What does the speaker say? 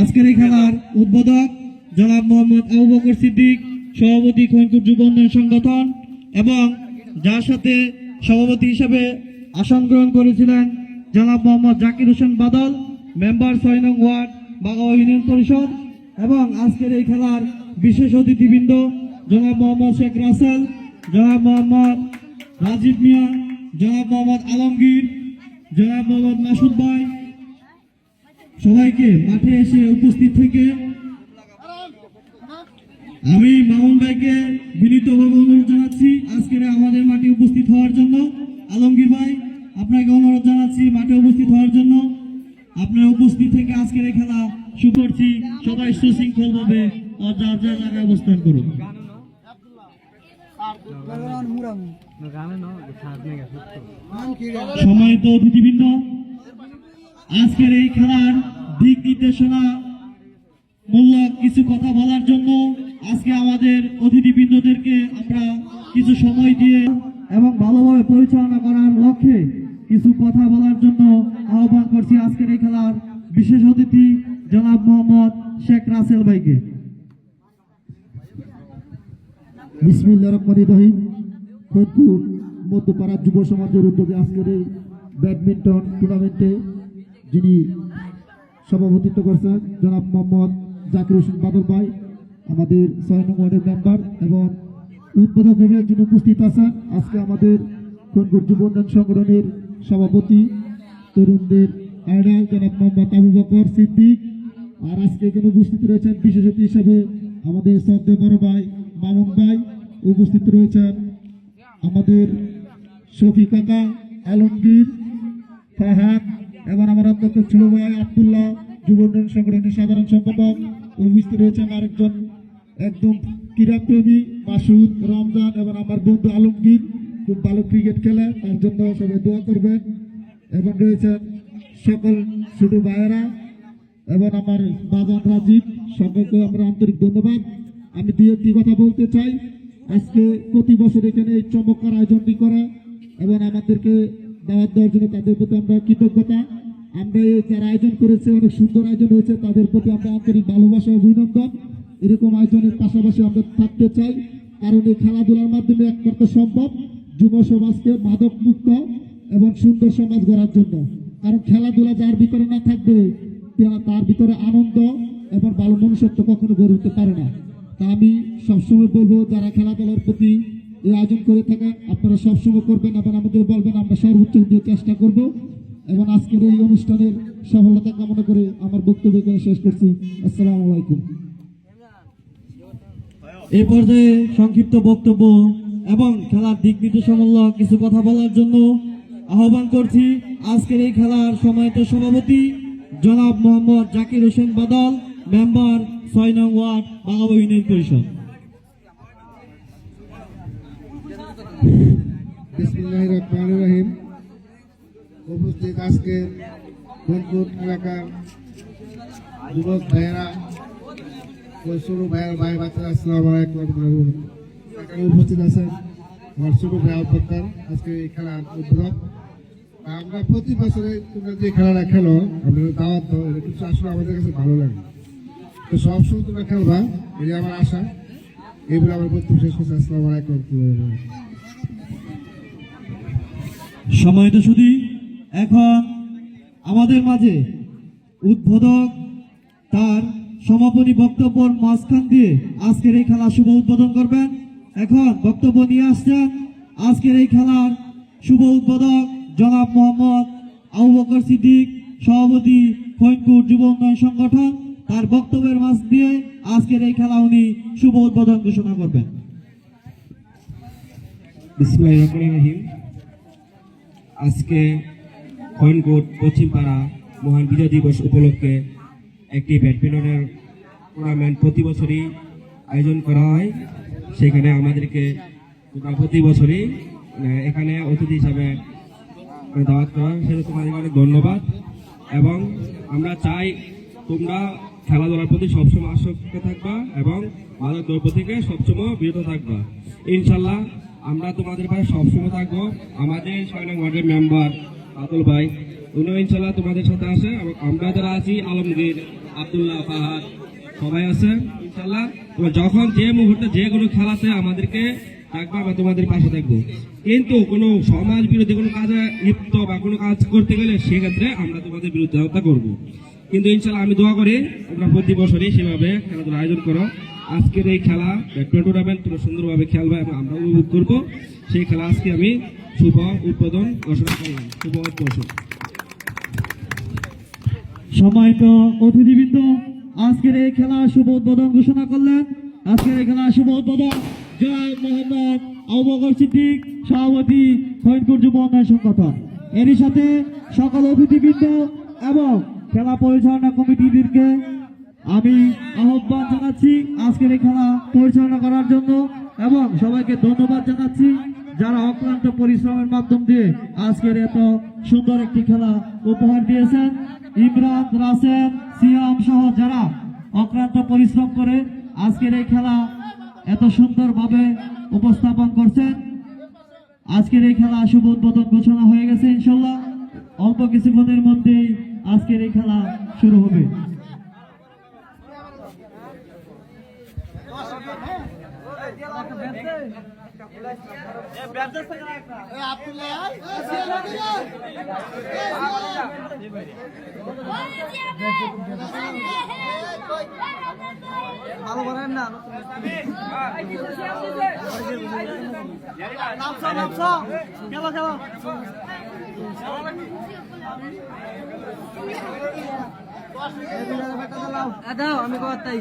আজকের এই খেলার উদ্বোধক জনাব মোহাম্মদ আবু বকর সিদ্দিক, সভাপতি খৈনপুর যুব উন্নয়ন সংগঠন এবং যার সাথে সভাপতি হিসেবে আসন গ্রহণ করেছিলেন জনাব মোহাম্মদ জাকির হোসেন বাদল, মেম্বার ছয় নং ওয়ার্ড, বাগাও ইউনিয়ন পরিষদ এবং আজকের এই খেলার বিশেষ অতিথিবৃন্দ জনাব মোহাম্মদ শেখ রাসেল, জনাব মোহাম্মদ রাজীব মিয়া, জনাব মোহাম্মদ আলমগীর, জনাব মোহাম্মদ মাসুদ ভাই সবাইকে মাঠে এসে উপস্থিত থেকে আমি মামুন ভাইকে বিনীতভাবে অনুরোধ জানাচ্ছি। আজকের আমাদের মাঠে উপস্থিত হওয়ার জন্য। আলমগীর ভাই, আপনাকে অনুরোধ জানাচ্ছি মাঠে উপস্থিত হওয়ার জন্য। আপনার উপস্থিত থেকে আজকের খেলা শুরু করছি। সবাই সুশৃঙ্খল ভাবে যার যার জায়গায় অবস্থান করুন। সম্মানিত অতিথিবৃন্দ, আজকের এই খেলার দিক নির্দেশনা মূল্যক কিছু কথা বলার জন্য আজকে আমাদের অতিথিবৃন্দদেরকে আমরা কিছু সময় দিয়ে এবং ভালোভাবে পরিচালনা করার লক্ষ্যে কিছু কথা বলার জন্য আহ্বান করছি আজকের এই খেলার বিশেষ অতিথি জনাব মোহাম্মদ শেখ রাসেল ভাইকে। রহমান রহিম। যুব সমাজের উদ্যোগে আজকের এই ব্যাডমিন্টন টুর্নামেন্টে যিনি সভাপতিত্ব করছেন জনাব মোহাম্মদ জাকির হোসেন বাদল ভাই, আমাদের ছয় নং ওয়ার্ডের মেম্বার এবং উদ্বোধক হিসেবে যিনি উপস্থিত আছেন। আজকে আমাদের খনপুর যুব উন্নয়ন সংগঠনের সভাপতি তরুণদের আইডাল জনাব মোহাম্মদ আবু বকর সিদ্দিক। আর আজকে এখানে উপস্থিত রয়েছেন বিশেষ অতিথি হিসেবে আমাদের শ্রদ্ধেয় বড় ভাই মামুন ভাই। উপস্থিত রয়েছেন আমাদের শফি কাকা, আলমগীর, ফাহাদ এবং আমার অত্যন্ত ছোট ভাই আবদুল্লাহ, যুব উন্নয়ন সংগঠনের সাধারণ সম্পাদক। উপস্থিত রয়েছেন আরেকজন একদম ক্রীড়াপ্রেমী, মাসুদ রমজান এবং আমার বন্ধু আলমগীর। খুব ভালো ক্রিকেট খেলে, তার জন্য সবাই দোয়া করবেন। এবং রয়েছেন সকল ছোট ভাইয়েরা এবং আমার বাজান রাজীব, সকলকে আমরা আন্তরিক ধন্যবাদ। আমি দুই একটি কথা বলতে চাই। আজকে প্রতি বছর এখানে এই চমৎকার আয়োজনটি করা এবং আমাদেরকে দাওয়াত দেওয়ার জন্য তাদের প্রতি আমরা কৃতজ্ঞতা। আমরা এই যারা আয়োজন করেছে, অনেক সুন্দর আয়োজন হয়েছে, তাদের প্রতি আমরা আন্তরিক ভালোবাসা অভিনন্দন। এরকম আয়োজনের পাশাপাশি আমরা থাকতে চাই, কারণ এই খেলাধুলার মাধ্যমে একমাত্র সম্ভব যুব সমাজকে মাদক মুক্ত এবং সুন্দর সমাজ গড়ার জন্য। কারণ খেলাধুলা যার ভিতরে না থাকবে, তার ভিতরে আনন্দ এবং ভালো মনুষ্যত্ব কখনো গড়ে উঠতে পারে না। তা আমি সবসময় বলব, যারা খেলাধুলার প্রতি এই আয়োজন করে থাকেন, আপনারা সবসময় করবেন এবং আমাদের বলবেন, আমরা সর্বোচ্চ দিয়ে চেষ্টা করব। এবং আজকের এই অনুষ্ঠানের সফলতা কামনা করে আমার বক্তব্য এখানে শেষ করছি। আসসালাম আলাইকুম। এই পর্যায়ে সংক্ষিপ্ত বক্তব্য এবং খেলার দিক নির্দেশনামূলক কিছু কথা বলার জন্য আহ্বান করছি। আজকের এই খেলার সময়ত সভাপতি জনাব মোহাম্মদ জাকির হোসেন বাদল মেম্বার ছয় নং ওয়ার্ড বাঙাবো ইউনিয়ন পরিষদ। বিসমিল্লাহ রহমান রহিম। উপস্থিত আজকে ফোনপুর এলাকার যুবক ভাইয়েরা ছোট ভাইয়ের ভাই বাচ্চারা আসসালাম আলাইকুম উপস্থিত আছেন আমার ছোট ভাই আলপত্তার আজকে এই খেলার উদ্বোধক। আমরা প্রতি বছরে তোমরা যে খেলাটা খেলো, আমরা দাওয়াত দাও এটা কিছু আসলে আমাদের কাছে ভালো লাগে। তো সব সবসময় তোমরা খেলবা এই আমার আশা। এইগুলো আমার বক্তব্য শেষ করছি। আসসালামু আলাইকুম সময়ত শুধু এখন আমাদের মাঝে উদ্বোধক তার সমাপনী বক্তব্যর মাঝখান দিয়ে আজকের এই খেলা শুভ উদ্বোধন করবেন। এখন বক্তব্য নিয়ে আসছেন আজকের এই খেলার শুভ উদ্বোধক জনাব মোহাম্মদ আবু বকর সিদ্দিক, সভাপতি ফৈনপুর যুব উন্নয়ন সংগঠন। তার বক্তব্যের মাঝ দিয়ে আজকের এই খেলা উনি শুভ উদ্বোধন ঘোষণা করবেন। আজকে খৈনকোট পশ্চিমপাড়া মহান বিজয় দিবস উপলক্ষে একটি ব্যাডমিন্টনের টুর্নামেন্ট প্রতি বছরই আয়োজন করা হয়। সেখানে আমাদেরকে প্রতি বছরই মানে এখানে অতিথি হিসাবে দাওয়াত করা হয়। সেটা তোমাদের অনেক ধন্যবাদ। এবং আমরা চাই তোমরা খেলাধুলার প্রতি সবসময় আসক্ত থাকবা এবং মাদক দ্রব্য থেকে সবসময় বিরত থাকবা। ইনশাল্লাহ আমরা তোমাদের পাশে সবসময় থাকব। আমাদের ছয় নং ওয়ার্ডের মেম্বার আতুল ভাই উনিও ইনশাল্লাহ তোমাদের সাথে আসে আমরা যারা আছি, আলমগীর, আবদুল্লাহ, ফাহাদ, সবাই আছে ইনশাল্লাহ তোমরা যখন যে মুহূর্তে যে কোনো খেলাতে আমাদেরকে ডাকবা, আমরা তোমাদের পাশে থাকব। কিন্তু কোনো সমাজ বিরোধী কোনো কাজে লিপ্ত বা কোনো কাজ করতে গেলে সেক্ষেত্রে আমরা তোমাদের বিরুদ্ধে করব। কিন্তু ইনশাল্লাহ আমি দোয়া করি, তোমরা প্রতি বছরই সেভাবে খেলাধুলা আয়োজন করো। আজকের এই খেলা, ব্যাডমিন্টন টুর্নামেন্ট তোমরা সুন্দরভাবে খেলবে এবং আমরা উপভোগ করব। সেই খেলা আজকে আমি শুভ উদ্বোধন ঘোষণা করলাম শুভ উদ্বোধন সম্মানিত অতিথিবৃন্দ, আজকের এই খেলা শুভ উদ্বোধন ঘোষণা করলেন। আজকের এই খেলা শুভ উদ্বোধন জয় মোহাম্মদ আবুবকর সিদ্দিক, সভাপতি ফরিদপুর যুব উন্নয়ন সংগঠন। এরই সাথে সকল অতিথিবৃন্দ এবং খেলা পরিচালনা কমিটিদেরকে আমি আহ্বান জানাচ্ছি আজকের এই খেলা পরিচালনা করার জন্য এবং সবাইকে ধন্যবাদ জানাচ্ছি। যারা অক্লান্ত পরিশ্রমের মাধ্যম দিয়ে আজকের এত সুন্দর একটি খেলা উপহার দিয়েছেন, ইমরান, রাসেল, সিয়াম সহ যারা অক্লান্ত পরিশ্রম করে আজকের এই খেলা এত সুন্দরভাবে উপস্থাপন করছেন। আজকের এই খেলা শুভ উদ্বোধন ঘোষণা হয়ে গেছে ইনশাল্লাহ অল্প কিছুক্ষণের মধ্যেই আজকের এই খেলা শুরু হবে। ভালো করেন না খেলো খেলো দাও আমি তাই।